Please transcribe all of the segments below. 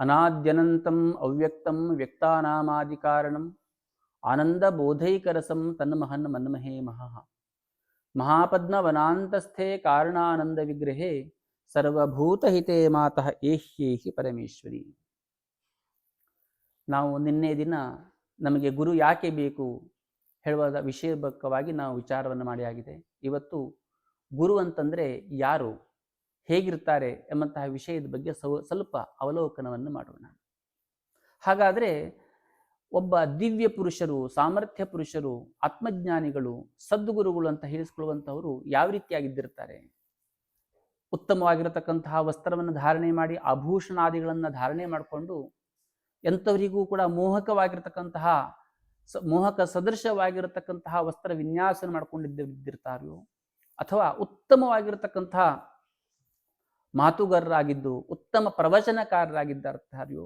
ಅನಾದ್ಯನಂತಂ ಅವ್ಯಕ್ತಂ ವ್ಯಕ್ತಾನಾಮಾದಿಕಾರಣಂ ಆನಂದ ಬೋಧೈಕರಸಂ ತನ್ಮಹನ್ ಮನ್ಮಹೇ ಮಹಃ. ಮಹಾಪದ್ಮವನಾಂತಸ್ಥೆ ಕಾರಣಾನಂದ ವಿಗ್ರಹೇ ಸರ್ವಭೂತಹಿತೆ ಮಾತಃ ಏಹ್ಯೇಹಿ ಪರಮೇಶ್ವರಿ. ನಾವು ನಿನ್ನೆ ದಿನ ನಮಗೆ ಗುರು ಯಾಕೆ ಬೇಕು ಹೇಳುವ ವಿಷಯಬಕ್ಕವಾಗಿ ನಾವು ವಿಚಾರವನ್ನು ಮಾಡಿ ಆಗಿದೆ. ಇವತ್ತು ಗುರು ಅಂತಂದರೆ ಯಾರು? ಹೇಗಿರ್ತಾರೆ ಎಂಬಂತಹ ವಿಷಯದ ಬಗ್ಗೆ ಸ್ವ- ಸ್ವಲ್ಪ ಅವಲೋಕನವನ್ನು ಮಾಡೋಣ. ಹಾಗಾದರೆ ಒಬ್ಬ ದಿವ್ಯ ಪುರುಷರು, ಸಾಮರ್ಥ್ಯ ಪುರುಷರು, ಆತ್ಮಜ್ಞಾನಿಗಳು, ಸದ್ಗುರುಗಳು ಅಂತ ಹೇಳಿಸ್ಕೊಳ್ಳುವಂಥವರು ಯಾವ ರೀತಿಯಾಗಿದ್ದಿರ್ತಾರೆ? ಉತ್ತಮವಾಗಿರತಕ್ಕಂತಹ ವಸ್ತ್ರವನ್ನು ಧಾರಣೆ ಮಾಡಿ, ಆಭೂಷಣಾದಿಗಳನ್ನು ಧಾರಣೆ ಮಾಡಿಕೊಂಡು, ಎಂಥವರಿಗೂ ಕೂಡ ಮೋಹಕವಾಗಿರತಕ್ಕಂತಹ, ಸ, ಮೋಹಕ ಸದೃಶವಾಗಿರತಕ್ಕಂತಹ ವಸ್ತ್ರ ವಿನ್ಯಾಸ ಮಾಡ್ಕೊಂಡಿದ್ದಿರ್ತಾರೋ, ಅಥವಾ ಉತ್ತಮವಾಗಿರತಕ್ಕಂತಹ ಮಾತುಗಾರರಾಗಿದ್ದು, ಉತ್ತಮ ಪ್ರವಚನಕಾರರಾಗಿದ್ದಾರೆಯೋ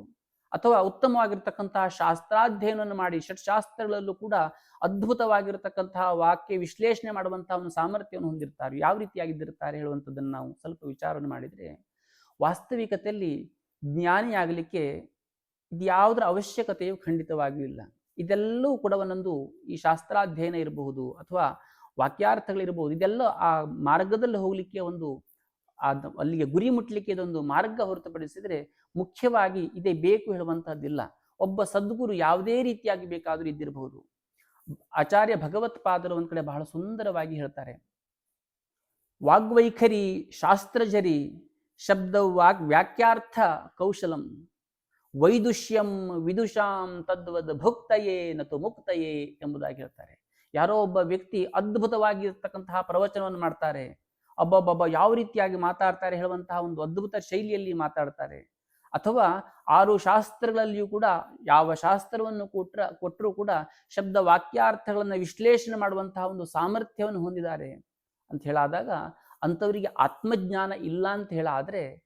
ಅಥವಾ ಉತ್ತಮವಾಗಿರ್ತಕ್ಕಂತಹ ಶಾಸ್ತ್ರಾಧ್ಯಯನವನ್ನು ಮಾಡಿ, ಷಟ್ಶಾಸ್ತ್ರಗಳಲ್ಲೂ ಕೂಡ ಅದ್ಭುತವಾಗಿರತಕ್ಕಂತಹ ವಾಕ್ಯ ವಿಶ್ಲೇಷಣೆ ಮಾಡುವಂತಹ ಒಂದು ಸಾಮರ್ಥ್ಯವನ್ನು ಹೊಂದಿರ್ತಾರೆ ಯಾವ ರೀತಿಯಾಗಿದ್ದಿರ್ತಾರೆ ಹೇಳುವಂಥದ್ದನ್ನು ನಾವು ಸ್ವಲ್ಪ ವಿಚಾರವನ್ನು ಮಾಡಿದರೆ, ವಾಸ್ತವಿಕತೆಯಲ್ಲಿ ಜ್ಞಾನಿಯಾಗಲಿಕ್ಕೆ ಇದ್ಯಾವುದರ ಅವಶ್ಯಕತೆಯು ಖಂಡಿತವಾಗಿಯೂ ಇಲ್ಲ ಇದೆಲ್ಲವೂ ಕೂಡ ಒಂದೊಂದು ಈ ಶಾಸ್ತ್ರಾಧ್ಯಯನ ಇರಬಹುದು ಅಥವಾ ವಾಕ್ಯಾರ್ಥಗಳಿರಬಹುದು, ಇದೆಲ್ಲ ಆ ಮಾರ್ಗದಲ್ಲಿ ಹೋಗಲಿಕ್ಕೆ ಒಂದು ಆ ಅಲ್ಲಿಗೆ ಗುರಿ ಮುಟ್ಲಿಕ್ಕೆ ಇದೊಂದು ಮಾರ್ಗ ಹೊರತುಪಡಿಸಿದರೆ ಮುಖ್ಯವಾಗಿ ಇದೇ ಬೇಕು ಹೇಳುವಂತಹದ್ದಿಲ್ಲ. ಒಬ್ಬ ಸದ್ಗುರು ಯಾವುದೇ ರೀತಿಯಾಗಿ ಬೇಕಾದರೂ ಇದ್ದಿರಬಹುದು. ಆಚಾರ್ಯ ಭಗವತ್ಪಾದರು ಒಂದ್ ಕಡೆ ಬಹಳ ಸುಂದರವಾಗಿ ಹೇಳ್ತಾರೆ. ವಾಗ್ವೈಖರಿ ಶಾಸ್ತ್ರಜರಿ ಶಬ್ದ ವಾಗ್ ವ್ಯಾಖ್ಯಾರ್ಥ ಕೌಶಲಂ. ವೈದುಷ್ಯಂ ವಿದುಷಾಂ ತದ್ವದ್ ಭುಕ್ತಯೇ ನತು ಮುಕ್ತಯೇ ಎಂಬುದಾಗಿ ಹೇಳ್ತಾರೆ. ಯಾರೋ ಒಬ್ಬ ವ್ಯಕ್ತಿ ಅದ್ಭುತವಾಗಿರ್ತಕ್ಕಂತಹ ಪ್ರವಚನವನ್ನು ಮಾಡ್ತಾರೆ. ಒಬ್ಬೊಬ್ಬೊಬ್ಬ ಯಾವ ರೀತಿಯಾಗಿ ಮಾತಾಡ್ತಾರೆ ಹೇಳುವಂತಹ ಒಂದು ಅದ್ಭುತ ಶೈಲಿಯಲ್ಲಿ ಮಾತಾಡ್ತಾರೆ. ಅಥವಾ ಆರು ಶಾಸ್ತ್ರಗಳಲ್ಲಿಯೂ ಕೂಡ, ಯಾವ ಶಾಸ್ತ್ರವನ್ನು ಕೊಟ್ರ ಕೊಟ್ಟರೂ ಕೂಡ ಶಬ್ದ ವಾಕ್ಯಾರ್ಥಗಳನ್ನು ವಿಶ್ಲೇಷಣೆ ಮಾಡುವಂತಹ ಒಂದು ಸಾಮರ್ಥ್ಯವನ್ನು ಹೊಂದಿದ್ದಾರೆ. ಅಂತ ಹೇಳಾದಾಗ, ಅಂಥವರಿಗೆ ಆತ್ಮಜ್ಞಾನ ಇಲ್ಲ ಅಂತ ಹೇಳಾದ್ರೆ,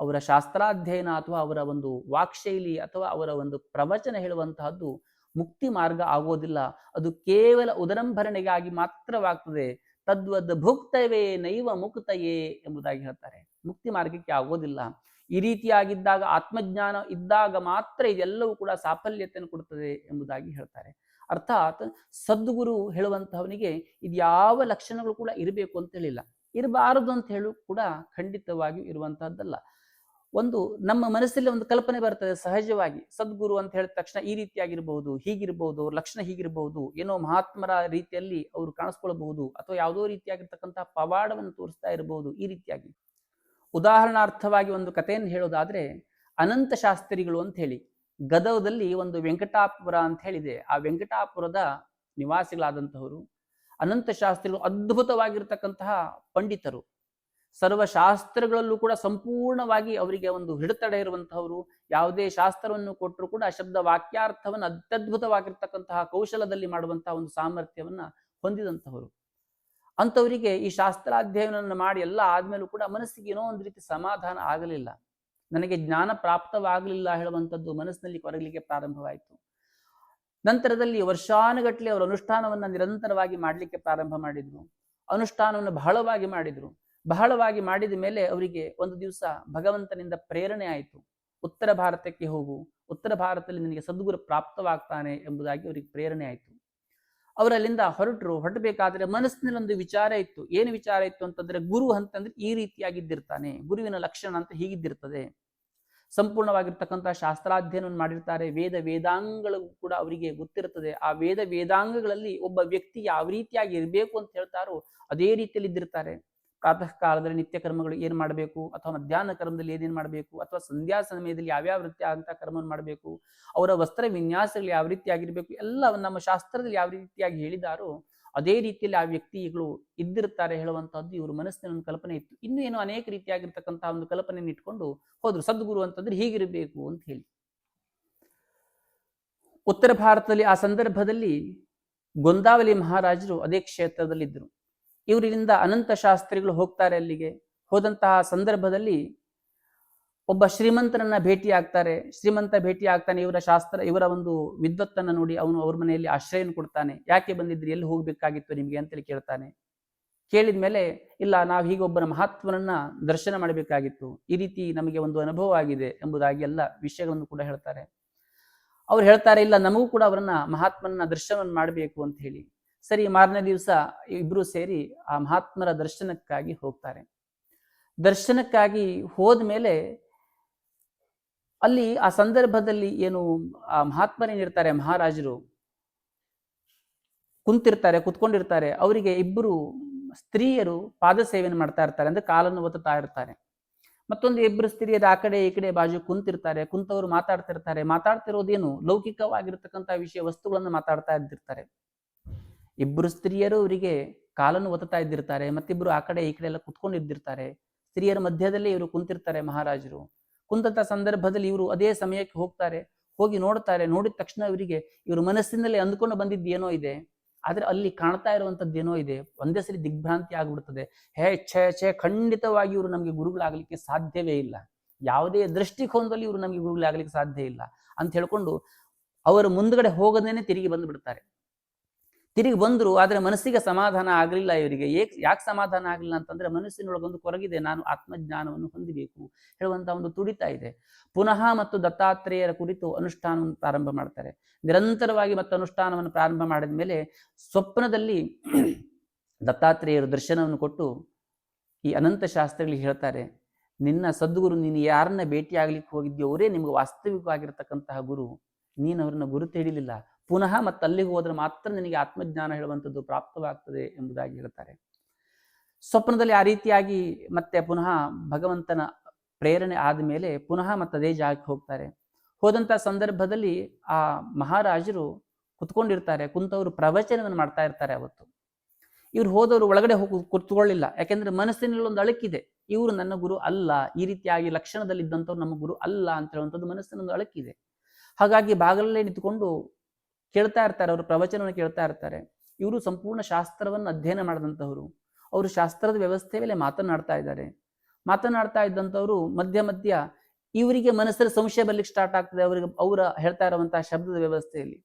ಅವರ ಶಾಸ್ತ್ರಾಧ್ಯಯನ ಅಥವಾ ಅವರ ಒಂದು ವಾಕ್ಶೈಲಿ ಅಥವಾ ಅವರ ಒಂದು ಪ್ರವಚನ ಹೇಳುವಂತಹದ್ದು ಮುಕ್ತಿ ಮಾರ್ಗ ಆಗೋದಿಲ್ಲ. ಅದು ಕೇವಲ ಉದರಂಭರಣೆಗಾಗಿ ಮಾತ್ರವಾಗ್ತದೆ. ತದ್ವದ್ ಭುಕ್ತವೇ ನೈವ ಮುಕ್ತಯೇ ಎಂಬುದಾಗಿ ಹೇಳ್ತಾರೆ. ಮುಕ್ತಿ ಮಾರ್ಗಕ್ಕೆ ಆಗೋದಿಲ್ಲ. ಈ ರೀತಿಯಾಗಿದ್ದಾಗ ಆತ್ಮಜ್ಞಾನ ಇದ್ದಾಗ ಮಾತ್ರ ಇದೆಲ್ಲವೂ ಕೂಡ ಸಾಫಲ್ಯತೆಯನ್ನು ಕೊಡುತ್ತದೆ ಎಂಬುದಾಗಿ ಹೇಳ್ತಾರೆ. ಅರ್ಥಾತ್ ಸದ್ಗುರು ಹೇಳುವಂತಹವನಿಗೆ ಇದ್ಯಾವ ಲಕ್ಷಣಗಳು ಕೂಡ ಇರಬೇಕು ಅಂತ ಹೇಳಿಲ್ಲ. ಇರಬಾರದು ಅಂತ ಹೇಳು ಕೂಡ ಖಂಡಿತವಾಗಿಯೂ ಇರುವಂತಹದ್ದಲ್ಲ. ಒಂದು ನಮ್ಮ ಮನಸ್ಸಲ್ಲಿ ಒಂದು ಕಲ್ಪನೆ ಬರ್ತದೆ ಸಹಜವಾಗಿ. ಸದ್ಗುರು ಅಂತ ಹೇಳಿದ ತಕ್ಷಣ ಈ ರೀತಿಯಾಗಿರಬಹುದು, ಹೀಗಿರಬಹುದು, ಲಕ್ಷಣ ಹೀಗಿರಬಹುದು, ಏನೋ ಮಹಾತ್ಮರ ರೀತಿಯಲ್ಲಿ ಅವರು ಕಾಣಿಸ್ಕೊಳ್ಬಹುದು, ಅಥವಾ ಯಾವುದೋ ರೀತಿಯಾಗಿರ್ತಕ್ಕಂತಹ ಪವಾಡವನ್ನು ತೋರಿಸ್ತಾ ಇರಬಹುದು ಈ ರೀತಿಯಾಗಿ. ಉದಾಹರಣಾರ್ಥವಾಗಿ ಒಂದು ಕಥೆಯನ್ನು ಹೇಳೋದಾದ್ರೆ, ಅನಂತ ಶಾಸ್ತ್ರಿಗಳು ಅಂತ ಹೇಳಿ, ಗದವದಲ್ಲಿ ಒಂದು ವೆಂಕಟಾಪುರ ಅಂತ ಹೇಳಿದೆ. ಆ ವೆಂಕಟಾಪುರದ ನಿವಾಸಿಗಳಾದಂತಹವರು ಅನಂತ ಶಾಸ್ತ್ರಿಗಳು ಅದ್ಭುತವಾಗಿರ್ತಕ್ಕಂತಹ ಪಂಡಿತರು. ಸರ್ವಶಾಸ್ತ್ರಗಳಲ್ಲೂ ಕೂಡ ಸಂಪೂರ್ಣವಾಗಿ ಅವರಿಗೆ ಒಂದು ಹಿಡತಡೆ ಇರುವಂತಹವರು, ಯಾವುದೇ ಶಾಸ್ತ್ರವನ್ನು ಕೊಟ್ಟರು ಕೂಡ ಶಬ್ದ ವಾಕ್ಯಾರ್ಥವನ್ನು ಅತ್ಯದ್ಭುತವಾಗಿರ್ತಕ್ಕಂತಹ ಕೌಶಲದಲ್ಲಿ ಮಾಡುವಂತಹ ಒಂದು ಸಾಮರ್ಥ್ಯವನ್ನ ಹೊಂದಿದಂತಹವರು. ಅಂಥವರಿಗೆ ಈ ಶಾಸ್ತ್ರಾಧ್ಯಯನವನ್ನು ಮಾಡಿ ಎಲ್ಲ ಆದ್ಮೇಲೂ ಕೂಡ ಮನಸ್ಸಿಗೆ ಏನೋ ಒಂದು ರೀತಿ ಸಮಾಧಾನ ಆಗಲಿಲ್ಲ. ನನಗೆ ಜ್ಞಾನ ಪ್ರಾಪ್ತವಾಗಲಿಲ್ಲ ಹೇಳುವಂಥದ್ದು ಮನಸ್ಸಿನಲ್ಲಿ ಕೊರಗಲಿಕ್ಕೆ ಪ್ರಾರಂಭವಾಯಿತು. ನಂತರದಲ್ಲಿ ವರ್ಷಾನುಗಟ್ಟಲೆ ಅವರು ಅನುಷ್ಠಾನವನ್ನು ನಿರಂತರವಾಗಿ ಮಾಡಲಿಕ್ಕೆ ಪ್ರಾರಂಭ ಮಾಡಿದ್ರು. ಅನುಷ್ಠಾನವನ್ನು ಬಹಳವಾಗಿ ಮಾಡಿದ್ರು. ಬಹಳವಾಗಿ ಮಾಡಿದ ಮೇಲೆ ಅವರಿಗೆ ಒಂದು ದಿವಸ ಭಗವಂತನಿಂದ ಪ್ರೇರಣೆ ಆಯಿತು. ಉತ್ತರ ಭಾರತಕ್ಕೆ ಹೋಗು, ಉತ್ತರ ಭಾರತದಲ್ಲಿ ನಿನಗೆ ಸದ್ಗುರು ಪ್ರಾಪ್ತವಾಗ್ತಾನೆ ಎಂಬುದಾಗಿ ಅವರಿಗೆ ಪ್ರೇರಣೆ ಆಯಿತು. ಅವರಲ್ಲಿಂದ ಹೊರಟರು, ಹೊರಟಬೇಕಾದ್ರೆ ಮನಸ್ಸಿನಲ್ಲಿ ಒಂದು ವಿಚಾರ ಇತ್ತು. ಏನು ವಿಚಾರ ಇತ್ತು ಅಂತಂದ್ರೆ ಗುರು ಅಂತಂದ್ರೆ ಈ ರೀತಿಯಾಗಿದ್ದಿರ್ತಾನೆ. ಗುರುವಿನ ಲಕ್ಷಣ ಅಂತ ಹೀಗಿದ್ದಿರ್ತದೆ. ಸಂಪೂರ್ಣವಾಗಿರ್ತಕ್ಕಂಥ ಶಾಸ್ತ್ರಾಧ್ಯಯನವನ್ನು ಮಾಡಿರ್ತಾರೆ. ವೇದ ವೇದಾಂಗಗಳು ಕೂಡ ಅವರಿಗೆ ಗೊತ್ತಿರುತ್ತದೆ. ಆ ವೇದ ವೇದಾಂಗಗಳಲ್ಲಿ ಒಬ್ಬ ವ್ಯಕ್ತಿ ಯಾವ ರೀತಿಯಾಗಿ ಇರಬೇಕು ಅಂತ ಹೇಳ್ತಾರೋ ಅದೇ ರೀತಿಯಲ್ಲಿ ಇದ್ದಿರ್ತಾರೆ ಪ್ರಾತಃ ಕಾಲದಲ್ಲಿ ನಿತ್ಯ ಕರ್ಮಗಳು ಏನು ಮಾಡಬೇಕು? ಅಥವಾ ಮಧ್ಯಾಹ್ನ ಕರ್ಮದಲ್ಲಿ ಏನೇನು ಮಾಡಬೇಕು? ಅಥವಾ ಸಂಧ್ಯಾ ಸಮಯದಲ್ಲಿ ಯಾವ್ಯಾವ ರೀತಿ ಅಂತ ಕರ್ಮವನ್ನು ಮಾಡಬೇಕು? ಅವರ ವಸ್ತ್ರ ವಿನ್ಯಾಸಗಳು ಯಾವ ರೀತಿಯಾಗಿರಬೇಕು ಎಲ್ಲ ನಮ್ಮ ಶಾಸ್ತ್ರದಲ್ಲಿ ಯಾವ ರೀತಿಯಾಗಿ ಹೇಳಿದಾರೋ ಅದೇ ರೀತಿಯಲ್ಲಿ ಆ ವ್ಯಕ್ತಿಗಳು ಇದ್ದಿರ್ತಾರೆ ಹೇಳುವಂತಹದ್ದು ಇವ್ರ ಮನಸ್ಸಿನ ಒಂದು ಕಲ್ಪನೆ ಇತ್ತು. ಇನ್ನೂ ಏನೋ ಅನೇಕ ರೀತಿಯಾಗಿರ್ತಕ್ಕಂತಹ ಒಂದು ಕಲ್ಪನೆಯನ್ನು ಇಟ್ಕೊಂಡು ಹೋದ್ರು. ಸದ್ಗುರು ಅಂತಂದ್ರೆ ಹೀಗಿರಬೇಕು ಅಂತ ಹೇಳಿ. ಉತ್ತರ ಭಾರತದಲ್ಲಿ ಆ ಸಂದರ್ಭದಲ್ಲಿ ಗೊಂದಾವಲಿ ಮಹಾರಾಜರು ಅದೇ ಕ್ಷೇತ್ರದಲ್ಲಿದ್ದರು. ಇವರಿಂದ ಅನಂತ ಶಾಸ್ತ್ರಿಗಳು ಹೋಗ್ತಾರೆ ಅಲ್ಲಿಗೆ. ಹೋದಂತಹ ಸಂದರ್ಭದಲ್ಲಿ ಒಬ್ಬ ಶ್ರೀಮಂತನನ್ನ ಭೇಟಿ ಆಗ್ತಾರೆ. ಶ್ರೀಮಂತ ಭೇಟಿ ಆಗ್ತಾನೆ, ಇವರ ಶಾಸ್ತ್ರ, ಇವರ ಒಂದು ವಿದ್ವತ್ತನ್ನು ನೋಡಿ ಅವನು ಅವ್ರ ಮನೆಯಲ್ಲಿ ಆಶ್ರಯನ ಕೊಡ್ತಾನೆ. ಯಾಕೆ ಬಂದಿದ್ರಿ? ಎಲ್ಲಿ ಹೋಗ್ಬೇಕಾಗಿತ್ತು ನಿಮಗೆ ಅಂತೇಳಿ ಕೇಳ್ತಾನೆ. ಕೇಳಿದ ಮೇಲೆ ಇಲ್ಲ, ನಾವು ಹೀಗೊಬ್ಬನ ಮಹಾತ್ಮನನ್ನ ದರ್ಶನ ಮಾಡಬೇಕಾಗಿತ್ತು. ಈ ರೀತಿ ನಮಗೆ ಒಂದು ಅನುಭವ ಆಗಿದೆ ಎಂಬುದಾಗಿ ಎಲ್ಲ ವಿಷಯಗಳನ್ನು ಕೂಡ ಹೇಳ್ತಾರೆ. ಅವ್ರು ಹೇಳ್ತಾರೆ, ಇಲ್ಲ, ನಮಗೂ ಕೂಡ ಅವರನ್ನ ಮಹಾತ್ಮನ ದರ್ಶನವನ್ನು ಮಾಡಬೇಕು ಅಂತ ಹೇಳಿ. ಸರಿ, ಮಾರನೇ ದಿವಸ ಇಬ್ರು ಸೇರಿ ಆ ಮಹಾತ್ಮರ ದರ್ಶನಕ್ಕಾಗಿ ಹೋಗ್ತಾರೆ. ದರ್ಶನಕ್ಕಾಗಿ ಹೋದ ಮೇಲೆ ಅಲ್ಲಿ ಆ ಸಂದರ್ಭದಲ್ಲಿ ಏನು ಆ ಮಹಾತ್ಮರೇನಿರ್ತಾರೆ, ಮಹಾರಾಜರು ಕುಂತಿರ್ತಾರೆ, ಕುತ್ಕೊಂಡಿರ್ತಾರೆ, ಅವರಿಗೆ ಇಬ್ಬರು ಸ್ತ್ರೀಯರು ಪಾದ ಸೇವೆಯನ್ನು ಮಾಡ್ತಾ ಇರ್ತಾರೆ ಅಂದ್ರೆ ಕಾಲನ್ನು ಒತ್ತುತ್ತಾ ಇರ್ತಾರೆ. ಮತ್ತೊಂದು ಇಬ್ಬರು ಸ್ತ್ರೀಯರು ಆ ಕಡೆ ಈ ಕಡೆ ಬಾಜು ಕುಂತಿರ್ತಾರೆ, ಕುಂತವರು ಮಾತಾಡ್ತಿರ್ತಾರೆ. ಮಾತಾಡ್ತಿರೋದೇನು? ಲೌಕಿಕವಾಗಿರ್ತಕ್ಕಂಥ ವಿಷಯ, ವಸ್ತುಗಳನ್ನು ಮಾತಾಡ್ತಾ ಇದ್ದಿರ್ತಾರೆ ಇಬ್ಬರು ಸ್ತ್ರೀಯರು ಅವರಿಗೆ ಕಾಲನ್ನು ಒತ್ತುತ್ತಾ ಇದ್ದಿರ್ತಾರೆ, ಮತ್ತಿಬ್ರು ಆ ಕಡೆ ಈ ಕಡೆ ಎಲ್ಲ ಕುತ್ಕೊಂಡಿದ್ದಿರ್ತಾರೆ ಸ್ತ್ರೀಯರ ಮಧ್ಯದಲ್ಲಿ ಇವರು ಕುಂತಿರ್ತಾರೆ ಮಹಾರಾಜರು. ಕುಂತಂತ ಸಂದರ್ಭದಲ್ಲಿ ಇವರು ಅದೇ ಸಮಯಕ್ಕೆ ಹೋಗ್ತಾರೆ, ಹೋಗಿ ನೋಡ್ತಾರೆ ನೋಡಿದ ತಕ್ಷಣ ಇವರಿಗೆ ಇವರು ಮನಸ್ಸಿನಲ್ಲಿ ಅಂದ್ಕೊಂಡು ಬಂದಿದ್ದು ಏನೋ ಇದೆ. ಆದ್ರೆ ಅಲ್ಲಿ ಕಾಣ್ತಾ ಇರುವಂತದ್ದು ಏನೋ ಇದೆ. ಒಂದೇ ಸರಿ ದಿಗ್ಭ್ರಾಂತಿ ಆಗ್ಬಿಡ್ತದೆ. ಹೇ ಛೇ ಛೇ, ಖಂಡಿತವಾಗಿ ಇವರು ನಮಗೆ ಗುರುಗಳಾಗಲಿಕ್ಕೆ ಸಾಧ್ಯವೇ ಇಲ್ಲ. ಯಾವುದೇ ದೃಷ್ಟಿಕೋನದಲ್ಲಿ ಇವರು ನಮಗೆ ಗುರುಗಳಾಗಲಿಕ್ಕೆ ಸಾಧ್ಯ ಇಲ್ಲ. ಅಂತ ಹೇಳ್ಕೊಂಡು ಅವರು ಮುಂದ್ಗಡೆ ಹೋಗದೇನೆ ತಿರುಗಿ ಬಂದು ಬಿಡ್ತಾರೆ ತಿರುಗಿ ಬಂದರು, ಆದರೆ ಮನಸ್ಸಿಗೆ ಸಮಾಧಾನ ಆಗಲಿಲ್ಲ ಇವರಿಗೆ. ಏಕ್, ಯಾಕೆ ಸಮಾಧಾನ ಆಗಲಿಲ್ಲ ಅಂತಂದ್ರೆ ಮನಸ್ಸಿನೊಳಗೊಂದು ಕೊರಗಿದೆ, ನಾನು ಆತ್ಮಜ್ಞಾನವನ್ನು ಹೊಂದಬೇಕು ಹೇಳುವಂಥ ಒಂದು ತುಡಿತ ಇದೆ. ಪುನಃ ಮತ್ತು ದತ್ತಾತ್ರೇಯರ ಕುರಿತು ಅನುಷ್ಠಾನವನ್ನು ಪ್ರಾರಂಭ ಮಾಡ್ತಾರೆ. ನಿರಂತರವಾಗಿ ಮತ್ತು ಅನುಷ್ಠಾನವನ್ನು ಪ್ರಾರಂಭ ಮಾಡಿದ ಮೇಲೆ ಸ್ವಪ್ನದಲ್ಲಿ ದತ್ತಾತ್ರೇಯರು ದರ್ಶನವನ್ನು ಕೊಟ್ಟು ಈ ಅನಂತ ಶಾಸ್ತ್ರಗಳಿಗೆ ಹೇಳ್ತಾರೆ, ನಿನ್ನ ಸದ್ಗುರು, ನೀನು ಯಾರನ್ನ ಭೇಟಿಯಾಗಲಿಕ್ಕೆ ಹೋಗಿದ್ಯೋ ಅವರೇ ನಿಮ್ಗೆ ವಾಸ್ತವಿಕವಾಗಿರತಕ್ಕಂತಹ ಗುರು. ನೀನು ಅವ್ರನ್ನ ಗುರುತು ಹಿಡಿಲಿಲ್ಲ. ಪುನಃ ಮತ್ತೆ ಅಲ್ಲಿಗೆ ಹೋದ್ರೆ ಮಾತ್ರ ನಿನಗೆ ಆತ್ಮಜ್ಞಾನ ಹೇಳುವಂಥದ್ದು ಪ್ರಾಪ್ತವಾಗ್ತದೆ ಎಂಬುದಾಗಿ ಹೇಳ್ತಾರೆ. ಸ್ವಪ್ನದಲ್ಲಿ ಆ ರೀತಿಯಾಗಿ ಮತ್ತೆ ಪುನಃ ಭಗವಂತನ ಪ್ರೇರಣೆ ಆದ ಮೇಲೆ ಪುನಃ ಮತ್ತೆ ಅದೇ ಜಾಗಕ್ಕೆ ಹೋಗ್ತಾರೆ. ಹೋದಂತ ಸಂದರ್ಭದಲ್ಲಿ ಆ ಮಹಾರಾಜರು ಕುತ್ಕೊಂಡಿರ್ತಾರೆ, ಕುಂತವರು ಪ್ರವಚನವನ್ನು ಮಾಡ್ತಾ ಇರ್ತಾರೆ ಅವತ್ತು. ಇವ್ರು ಹೋದವರು ಒಳಗಡೆ ಹೋಗಿ, ಕುತ್ಕೊಳ್ಳಿಲ್ಲ. ಯಾಕೆಂದ್ರೆ ಮನಸ್ಸಿನಲ್ಲಿ ಒಂದು ಅಳಕಿದೆ. ಇವರು ನನ್ನ ಗುರು ಅಲ್ಲ, ಈ ರೀತಿಯಾಗಿ ಲಕ್ಷಣದಲ್ಲಿ ಇದ್ದಂಥವ್ರು ನಮ್ಮ ಗುರು ಅಲ್ಲ ಅಂತ ಹೇಳುವಂಥದ್ದು ಮನಸ್ಸಿನೊಂದು ಅಳಕಿದೆ. ಹಾಗಾಗಿ ಬಾಗಲಲ್ಲೇ ನಿಂತುಕೊಂಡು ಕೇಳ್ತಾ ಇರ್ತಾರೆ, ಅವರು ಪ್ರವಚನವನ್ನು ಕೇಳ್ತಾ ಇರ್ತಾರೆ. ಇವರು ಸಂಪೂರ್ಣ ಶಾಸ್ತ್ರವನ್ನು ಅಧ್ಯಯನ ಮಾಡಿದಂಥವ್ರು. ಅವರು ಶಾಸ್ತ್ರದ ವ್ಯವಸ್ಥೆ ಮೇಲೆ ಮಾತನಾಡ್ತಾ ಇದ್ದಾರೆ. ಮಾತನಾಡ್ತಾ ಇದ್ದಂಥವ್ರು ಮಧ್ಯ ಮಧ್ಯ ಇವರಿಗೆ ಮನಸ್ಸಲ್ಲಿ ಸಂಶಯ ಬರ್ಲಿಕ್ಕೆ ಸ್ಟಾರ್ಟ್ ಆಗ್ತದೆ. ಅವರಿಗೆ ಅವರ ಹೇಳ್ತಾ ಇರುವಂತಹ ಶಬ್ದದ ವ್ಯವಸ್ಥೆಯಲ್ಲಿ.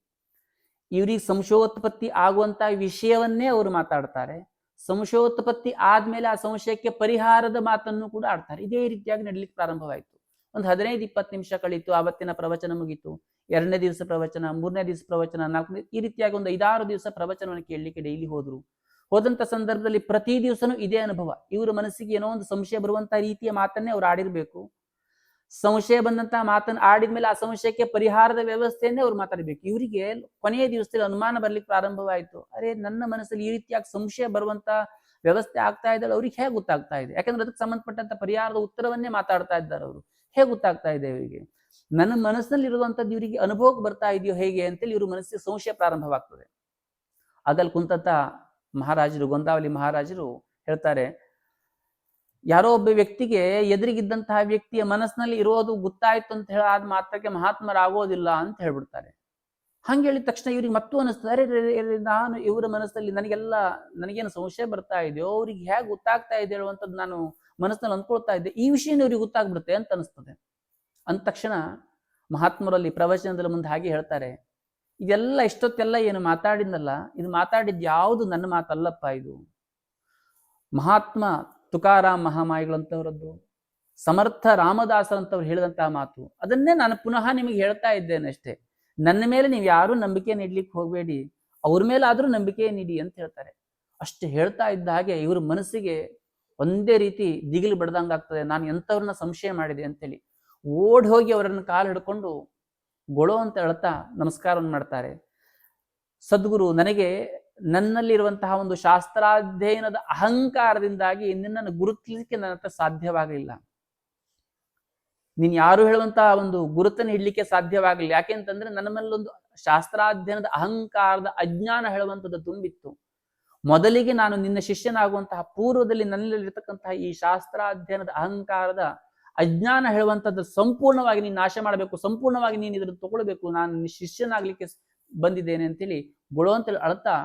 ಇವರಿಗೆ ಸಂಶಯೋತ್ಪತ್ತಿ ಆಗುವಂತಹ ವಿಷಯವನ್ನೇ ಅವರು ಮಾತಾಡ್ತಾರೆ. ಸಂಶಯೋತ್ಪತ್ತಿ ಆದ್ಮೇಲೆ ಆ ಸಂಶಯಕ್ಕೆ ಪರಿಹಾರದ ಮಾತನ್ನು ಕೂಡ ಆಡ್ತಾರೆ. ಇದೇ ರೀತಿಯಾಗಿ ನಡಲಿಕ್ಕೆ ಪ್ರಾರಂಭವಾಯಿತು. ಒಂದು ಹದಿನೈದು ಇಪ್ಪತ್ತು ನಿಮಿಷ ಕಳೀತು, ಆವತ್ತಿನ ಪ್ರವಚನ ಮುಗೀತು, ಎರಡನೇ ದಿವಸ ಪ್ರವಚನ, ಮೂರನೇ ದಿವಸ ಪ್ರವಚನ, ನಾಲ್ಕನೇ ಈ ರೀತಿಯಾಗಿ ಒಂದು ಐದಾರು ದಿವಸ ಪ್ರವಚನವನ್ನು ಕೇಳಲಿಕ್ಕೆ ಡೈಲಿ ಹೋದ್ರು. ಹೋದಂತ ಸಂದರ್ಭದಲ್ಲಿ ಪ್ರತಿ ದಿವಸನೂ ಇದೇ ಅನುಭವ. ಇವರ ಮನಸ್ಸಿಗೆ ಏನೋ ಒಂದು ಸಂಶಯ ಬರುವಂತಹ ರೀತಿಯ ಮಾತನ್ನೇ ಅವ್ರು ಆಡಿರ್ಬೇಕು. ಸಂಶಯ ಬಂದಂತಹ ಮಾತನ್ನು ಆಡಿದ್ಮೇಲೆ ಆ ಸಂಶಯಕ್ಕೆ ಪರಿಹಾರದ ವ್ಯವಸ್ಥೆಯನ್ನೇ ಅವ್ರು ಮಾತಾಡಬೇಕು. ಇವರಿಗೆ ಕೊನೆಯ ದಿವಸದಲ್ಲಿ ಅನುಮಾನ ಬರ್ಲಿಕ್ಕೆ ಪ್ರಾರಂಭವಾಯಿತು. ಅರೆ, ನನ್ನ ಮನಸ್ಸಲ್ಲಿ ಈ ರೀತಿಯಾಗಿ ಸಂಶಯ ಬರುವಂತ ವ್ಯವಸ್ಥೆ ಆಗ್ತಾ ಇದ್ದಾಳೆ, ಅವ್ರಿಗೆ ಹೇಗೆ ಗೊತ್ತಾಗ್ತಾ ಇದೆ? ಯಾಕಂದ್ರೆ ಅದಕ್ಕೆ ಸಂಬಂಧಪಟ್ಟಂತ ಪರಿಹಾರದ ಉತ್ತರವನ್ನೇ ಮಾತಾಡ್ತಾ ಇದ್ದಾರೆ ಅವರು. ಹೇಗೆ ಗೊತ್ತಾಗ್ತಾ ಇದೆ ಇವರಿಗೆ? ನನ್ನ ಮನಸ್ಸಿನಲ್ಲಿ ಇರುವಂತದ್ದು ಇವರಿಗೆ ಅನುಭವಕ್ಕೆ ಬರ್ತಾ ಇದೆಯೋ ಹೇಗೆ ಅಂತೇಳಿ ಇವ್ರ ಮನಸ್ಸಿಗೆ ಸಂಶಯ ಪ್ರಾರಂಭವಾಗ್ತದೆ. ಆಗಲ್ಲಿ ಕುಂತಂತ ಮಹಾರಾಜರು, ಗೊಂದಾವಲಿ ಮಹಾರಾಜರು ಹೇಳ್ತಾರೆ, ಯಾರೋ ಒಬ್ಬ ವ್ಯಕ್ತಿಗೆ ಎದುರಿಗಿದ್ದಂತಹ ವ್ಯಕ್ತಿಯ ಮನಸ್ಸಿನಲ್ಲಿ ಇರೋದು ಗೊತ್ತಾಯ್ತು ಅಂತ ಹೇಳ ಆದ ಮಾತ್ರಕ್ಕೆ ಮಹಾತ್ಮರಾಗೋದಿಲ್ಲ ಅಂತ ಹೇಳ್ಬಿಡ್ತಾರೆ. ಹಂಗೆ ಹೇಳಿದ ತಕ್ಷಣ ಇವ್ರಿಗೆ ಮತ್ತೂ ಅನಿಸ್ತದೆ ನಾನು ಇವರ ಮನಸ್ಸಲ್ಲಿ ನನಗೆಲ್ಲ, ನನಗೇನು ಸಂಶಯ ಬರ್ತಾ ಇದೆಯೋ, ಅವ್ರಿಗೆ ಹೇಗೆ ಗೊತ್ತಾಗ್ತಾ ಇದೆ ಹೇಳುವಂಥದ್ದು ನಾನು ಮನಸ್ಸಿನಲ್ಲಿ ಅಂದ್ಕೊಳ್ತಾ ಇದ್ದೆ, ಈ ವಿಷಯ ಅವ್ರಿಗೆ ಗೊತ್ತಾಗ್ಬಿಡುತ್ತೆ ಅಂತ ಅನಿಸ್ತದೆ. ಅಂದ ತಕ್ಷಣ ಮಹಾತ್ಮರಲ್ಲಿ ಪ್ರವಚನದಲ್ಲಿ ಮುಂದೆ ಹಾಗೆ ಹೇಳ್ತಾರೆ, ಇದೆಲ್ಲ ಇಷ್ಟೊತ್ತೆಲ್ಲ ಏನು ಮಾತಾಡಿದ್ನಲ್ಲ, ಇದು ಮಾತಾಡಿದ್ ಯಾವುದು ನನ್ನ ಮಾತಲ್ಲಪ್ಪ ಇದು? ಮಹಾತ್ಮ ತುಕಾರಾಮ್ ಮಹಾಮಾಯಿಗಳಂತವರದ್ದು, ಸಮರ್ಥ ರಾಮದಾಸರಂತವ್ರು ಹೇಳಿದಂತಹ ಮಾತು, ಅದನ್ನೇ ನಾನು ಪುನಃ ನಿಮಗೆ ಹೇಳ್ತಾ ಇದ್ದೇನೆ ಅಷ್ಟೇ. ನನ್ನ ಮೇಲೆ ನೀವು ಯಾರು ನಂಬಿಕೆ ನೀಡ್ಲಿಕ್ಕೆ ಹೋಗಬೇಡಿ, ಅವ್ರ ಮೇಲೆ ಆದ್ರೂ ನಂಬಿಕೆ ನೀಡಿ ಅಂತ ಹೇಳ್ತಾರೆ. ಅಷ್ಟು ಹೇಳ್ತಾ ಇದ್ದ ಹಾಗೆ ಇವ್ರ ಮನಸ್ಸಿಗೆ ಒಂದೇ ರೀತಿ ದಿಗಿಲು ಬಡ್ದಂಗಾಗ್ತದೆ ನಾನು ಎಂಥವ್ರನ್ನ ಸಂಶಯ ಮಾಡಿದೆ ಅಂತೇಳಿ ಓಡ್ ಹೋಗಿ ಅವರನ್ನು ಕಾಲು ಹಿಡ್ಕೊಂಡು ಗೊಳೋ ಅಂತ ಹೇಳ್ತಾ ನಮಸ್ಕಾರವನ್ನು ಮಾಡ್ತಾರೆ. ಸದ್ಗುರು, ನನಗೆ ನನ್ನಲ್ಲಿರುವಂತಹ ಒಂದು ಶಾಸ್ತ್ರಾಧ್ಯಯನದ ಅಹಂಕಾರದಿಂದಾಗಿ ನಿನ್ನನ್ನು ಗುರುತಿಸಲಿಕ್ಕೆ ನನ್ನ ಹತ್ರ ಸಾಧ್ಯವಾಗಲಿಲ್ಲ. ನೀನ್ ಯಾರು ಹೇಳುವಂತಹ ಒಂದು ಗುರುತನ್ನು ಹಿಡ್ಲಿಕ್ಕೆ ಸಾಧ್ಯವಾಗಲಿಲ್ಲ. ಯಾಕೆಂತಂದ್ರೆ ನನ್ನ ಮೇಲೊಂದು ಶಾಸ್ತ್ರಾಧ್ಯಯನದ ಅಹಂಕಾರದ ಅಜ್ಞಾನ ಹೇಳುವಂಥದ್ದು ತುಂಬಿತ್ತು. ಮೊದಲಿಗೆ ನಾನು ನಿನ್ನ ಶಿಷ್ಯನಾಗುವಂತಹ ಪೂರ್ವದಲ್ಲಿ ನನ್ನಲ್ಲಿರ್ತಕ್ಕಂತಹ ಈ ಶಾಸ್ತ್ರಾಧ್ಯಯನದ ಅಹಂಕಾರದ ಅಜ್ಞಾನ ಹೇಳುವಂಥದ್ದು ಸಂಪೂರ್ಣವಾಗಿ ನೀನು ನಾಶ ಮಾಡಬೇಕು, ಸಂಪೂರ್ಣವಾಗಿ ನೀನು ಇದನ್ನು ತಗೊಳ್ಬೇಕು, ನಾನು ಶಿಷ್ಯನಾಗ್ಲಿಕ್ಕೆ ಬಂದಿದ್ದೇನೆ ಅಂತೇಳಿ ಗುಳು ಅಂತೇಳಿ ಅಳ್ತಾ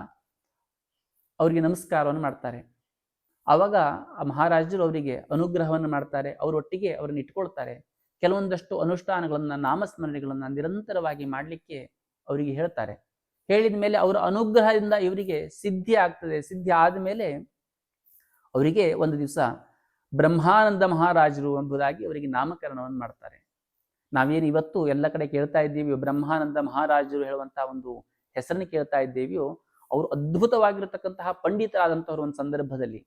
ಅವರಿಗೆ ನಮಸ್ಕಾರವನ್ನು ಮಾಡ್ತಾರೆ. ಆವಾಗ ಆ ಮಹಾರಾಜರು ಅವರಿಗೆ ಅನುಗ್ರಹವನ್ನು ಮಾಡ್ತಾರೆ ಅವರೊಟ್ಟಿಗೆ ಅವರನ್ನು ಇಟ್ಕೊಳ್ತಾರೆ. ಕೆಲವೊಂದಷ್ಟು ಅನುಷ್ಠಾನಗಳನ್ನ, ನಾಮಸ್ಮರಣೆಗಳನ್ನ ನಿರಂತರವಾಗಿ ಮಾಡಲಿಕ್ಕೆ ಅವರಿಗೆ ಹೇಳ್ತಾರೆ. ಹೇಳಿದ ಮೇಲೆ ಅವರ ಅನುಗ್ರಹದಿಂದ ಇವರಿಗೆ ಸಿದ್ಧಿ ಆಗ್ತದೆ. ಸಿದ್ಧಿ ಆದಮೇಲೆ ಅವರಿಗೆ ಒಂದು ದಿವಸ ಬ್ರಹ್ಮಾನಂದ ಮಹಾರಾಜರು ಎಂಬುದಾಗಿ ಅವರಿಗೆ ನಾಮಕರಣವನ್ನು ಮಾಡ್ತಾರೆ. ನಾವೇನು ಇವತ್ತು ಎಲ್ಲ ಕಡೆ ಕೇಳ್ತಾ ಇದ್ದೀವಿ ಬ್ರಹ್ಮಾನಂದ ಮಹಾರಾಜರು ಹೇಳುವಂತಹ ಒಂದು ಹೆಸರನ್ನು ಕೇಳ್ತಾ ಇದ್ದೇವಿಯೋ, ಅವರು ಅದ್ಭುತವಾಗಿರತಕ್ಕಂತಹ ಪಂಡಿತರಾದಂಥವ್ರ ಒಂದು ಸಂದರ್ಭದಲ್ಲಿ.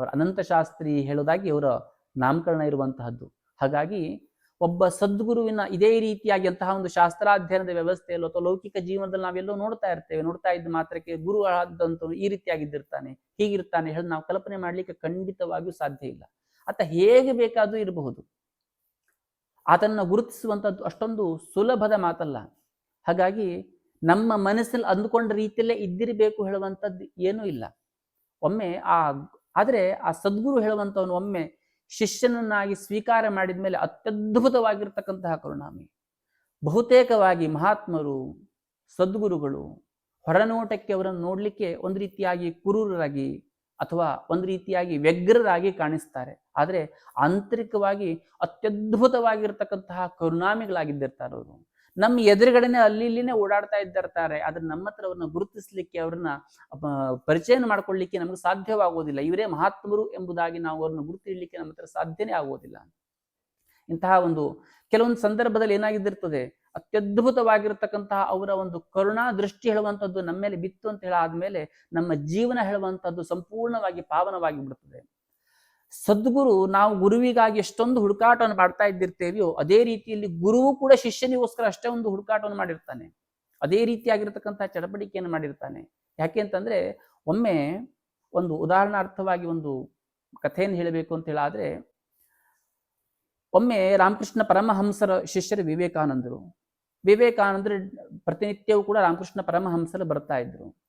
ಅವರ ಅನಂತ ಶಾಸ್ತ್ರಿ ಹೇಳೋದಾಗಿ ಅವರ ನಾಮಕರಣ ಇರುವಂತಹದ್ದು. ಹಾಗಾಗಿ ಒಬ್ಬ ಸದ್ಗುರುವಿನ ಇದೇ ರೀತಿಯಾಗಿ ಅಂತಹ ಒಂದು ಶಾಸ್ತ್ರಾಧ್ಯಯನದ ವ್ಯವಸ್ಥೆಯಲ್ಲೋ ಅಥವಾ ಲೌಕಿಕ ಜೀವನದಲ್ಲಿ ನಾವೆಲ್ಲೋ ನೋಡ್ತಾ ಇರ್ತೇವೆ, ನೋಡ್ತಾ ಇದ್ದ ಮಾತ್ರಕ್ಕೆ ಗುರು ಆದಂತೂ ಈ ರೀತಿಯಾಗಿದ್ದಿರ್ತಾನೆ, ಹೀಗಿರ್ತಾನೆ ಹೇಳಿ ನಾವು ಕಲ್ಪನೆ ಮಾಡ್ಲಿಕ್ಕೆ ಖಂಡಿತವಾಗಿಯೂ ಸಾಧ್ಯ ಇಲ್ಲ. ಆತ ಹೇಗೆ ಬೇಕಾದರೂ ಇರಬಹುದು. ಆತನ್ನ ಗುರುತಿಸುವಂಥದ್ದು ಅಷ್ಟೊಂದು ಸುಲಭದ ಮಾತಲ್ಲ. ಹಾಗಾಗಿ ನಮ್ಮ ಮನಸ್ಸಲ್ಲಿ ಅಂದುಕೊಂಡ ರೀತಿಯಲ್ಲೇ ಇದ್ದಿರಬೇಕು ಹೇಳುವಂಥದ್ದು ಏನೂ ಇಲ್ಲ. ಒಮ್ಮೆ ಆ, ಆದರೆ ಆ ಸದ್ಗುರು ಹೇಳುವಂಥವನು ಒಮ್ಮೆ ಶಿಷ್ಯನನ್ನಾಗಿ ಸ್ವೀಕಾರ ಮಾಡಿದ ಮೇಲೆ ಅತ್ಯದ್ಭುತವಾಗಿರ್ತಕ್ಕಂತಹ ಕರುಣಾಮಿ ಬಹುತೇಕವಾಗಿ ಮಹಾತ್ಮರು, ಸದ್ಗುರುಗಳು ಹೊರನೋಟಕ್ಕೆ ಅವರನ್ನು ನೋಡಲಿಕ್ಕೆ ಒಂದು ರೀತಿಯಾಗಿ ಕುರೂರರಾಗಿ ಅಥವಾ ಒಂದು ರೀತಿಯಾಗಿ ವ್ಯಗ್ರರಾಗಿ ಕಾಣಿಸ್ತಾರೆ. ಆದರೆ ಆಂತರಿಕವಾಗಿ ಅತ್ಯದ್ಭುತವಾಗಿರ್ತಕ್ಕಂತಹ ಕರುಣಾಮಿಗಳಾಗಿದ್ದಿರ್ತಾರೆ ಅವರು ನಮ್ಮ ಎದುರುಗಡೆನೆ ಅಲ್ಲಿ ಇಲ್ಲಿನೇ ಓಡಾಡ್ತಾ ಇದ್ದಿರ್ತಾರೆ. ಆದ್ರೆ ನಮ್ಮ ಹತ್ರ ಅವ್ರನ್ನ ಗುರುತಿಸ್ಲಿಕ್ಕೆ ಅವ್ರನ್ನ ಪರಿಚಯ ಮಾಡ್ಕೊಳ್ಳಿಕ್ಕೆ ನಮ್ಗೆ ಸಾಧ್ಯವಾಗುವುದಿಲ್ಲ ಇವರೇ ಮಹಾತ್ಮರು ಎಂಬುದಾಗಿ ನಾವು ಅವ್ರನ್ನ ಗುರುತಿಡ್ಲಿಕ್ಕೆ ನಮ್ಮ ಹತ್ರ ಸಾಧ್ಯನೇ ಆಗುವುದಿಲ್ಲ ಇಂತಹ ಒಂದು, ಕೆಲವೊಂದು ಸಂದರ್ಭದಲ್ಲಿ ಏನಾಗಿದ್ದಿರ್ತದೆ, ಅತ್ಯದ್ಭುತವಾಗಿರತಕ್ಕಂತಹ ಅವರ ಒಂದು ಕರುಣಾ ದೃಷ್ಟಿ ಹೇಳುವಂಥದ್ದು ನಮ್ಮ ಮೇಲೆ ಬಿತ್ತು ಅಂತ ಹೇಳಾದ್ಮೇಲೆ ನಮ್ಮ ಜೀವನ ಹೇಳುವಂಥದ್ದು ಸಂಪೂರ್ಣವಾಗಿ ಪಾವನವಾಗಿ ಬಿಡುತ್ತದೆ ಸದ್ಗುರು ನಾವು ಗುರುವಿಗಾಗಿ ಎಷ್ಟೊಂದು ಹುಡುಕಾಟವನ್ನು ಮಾಡ್ತಾ ಇದ್ದಿರ್ತೇವೆಯೋ, ಅದೇ ರೀತಿಯಲ್ಲಿ ಗುರುವು ಕೂಡ ಶಿಷ್ಯನಿಗೋಸ್ಕರ ಅಷ್ಟೇ ಒಂದು ಹುಡುಕಾಟವನ್ನು ಮಾಡಿರ್ತಾನೆ. ಅದೇ ರೀತಿಯಾಗಿರ್ತಕ್ಕಂತಹ ಚಡಪಡಿಕೆಯನ್ನು ಮಾಡಿರ್ತಾನೆ. ಯಾಕೆ ಅಂತಂದ್ರೆ, ಒಮ್ಮೆ ಒಂದು ಉದಾಹರಣಾರ್ಥವಾಗಿ ಒಂದು ಕಥೆಯನ್ನು ಹೇಳಬೇಕು ಅಂತ ಹೇಳಾದ್ರೆ, ಒಮ್ಮೆ ರಾಮಕೃಷ್ಣ ಪರಮಹಂಸರ ಶಿಷ್ಯರು ವಿವೇಕಾನಂದರು. ವಿವೇಕಾನಂದರು ಪ್ರತಿನಿತ್ಯವೂ ಕೂಡ ರಾಮಕೃಷ್ಣ ಪರಮಹಂಸರು ಬರ್ತಾ ಇದ್ರು.